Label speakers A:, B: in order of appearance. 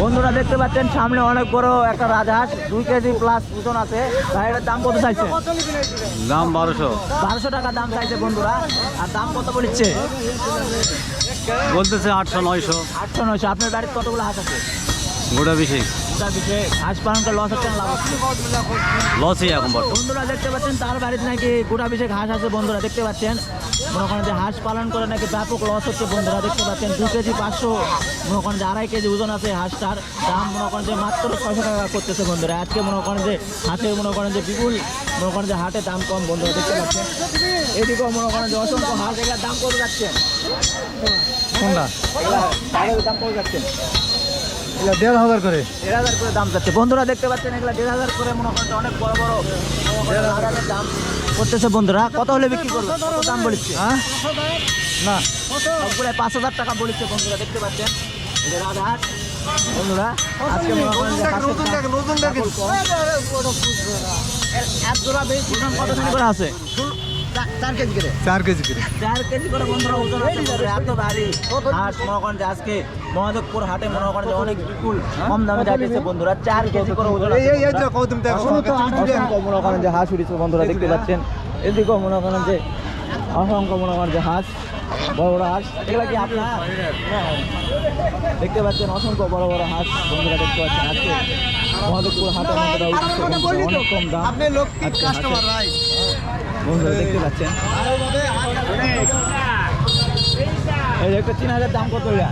A: বন্ধুরা দেখতে পাচ্ছেন সামনে অনেক বড় একটা রাজহাঁস দুই কেজি প্লাস ওজন আছে। ভাইয়ের দাম কত চাইছে?
B: দাম বারোশো।
A: বারোশো টাকা দাম চাইছে বন্ধুরা আর দাম কত বলছে
B: বলতেছে আটশো নয়শো।
A: আটশো নয়শো। আপনার বাড়িতে কতগুলো হাঁস আছে?
B: গোটা বেশি
A: তার বিষয়ে হাঁস পালন করে লস হচ্ছে
B: লসই এখন
A: বন্ধুরা দেখতে পাচ্ছেন তার বাড়িতে নাকি গোটা বিশেষ হাঁস আছে বন্ধুরা দেখতে পাচ্ছেন। করেন যে হাঁস পালন করে নাকি ব্যাপক লস হচ্ছে বন্ধুরা দেখতে পাচ্ছেন দু কেজি পাঁচশো মনে করেন যে আড়াই কেজি ওজন আছে হাঁসটার। দাম মনে করেন যে মাত্র ছয়শো টাকা করতেছে বন্ধুরা। আজকে মনে করেন যে হাঁসের মনে করেন যে বিপুল মনে করেন যে হাটে দাম কম বন্ধুরা দেখতে পাচ্ছেন। এদিকেও মনে করেন যে অসংখ্য হাঁস এগুলোর দাম কত যাচ্ছেন
B: কোনটা?
A: দাম কত যাচ্ছেন
B: দেড় হাজার করে।
A: দেড় হাজার করে দাম যাচ্ছে। বন্ধুরা দেখতে পাচ্ছেন এগুলা দেড় হাজার করে মনে যে অনেক বড় বড় দাম করতেছে বন্ধুরা। কত হলে বিক্রি করবে? কত দাম বলেছে? হ্যাঁ?
B: না।
A: সবগুলো পাঁচ হাজার টাকা বলেছে বন্ধুরা দেখতে পাচ্ছেন? বন্ধুরা আজকে এক জোড়া বেশ কত করে আছে? চার কেজি করে।
B: চার কেজি করে।
A: চার কেজি করে বন্ধুরা ওজন আছে এত ভারী। হাঁস মনে করেন যে আজকে মহাদেবপুর হাটে মনে করেন যে অনেক বিপুল কম দামে যাইতেছে বন্ধুরা চার কেজি করে ওজন মনে করেন যে হাঁস উঠেছে বন্ধুরা দেখতে পাচ্ছেন। এদিকেও মনে করেন যে অসংখ্য মনে করেন যে হাঁস বড় বড় হাঁস। এগুলা কি আপনার? হ্যাঁ। দেখতে পাচ্ছেন অসংখ্য বড় বড় হাঁস বন্ধুরা দেখতে পাচ্ছেন আজকে মহাদেবপুর হাটে অনেক কম দাম। আজকে হাঁসের। বন্ধুরা দেখতে পাচ্ছেন? এই একটা তিন হাজার দাম কত এটা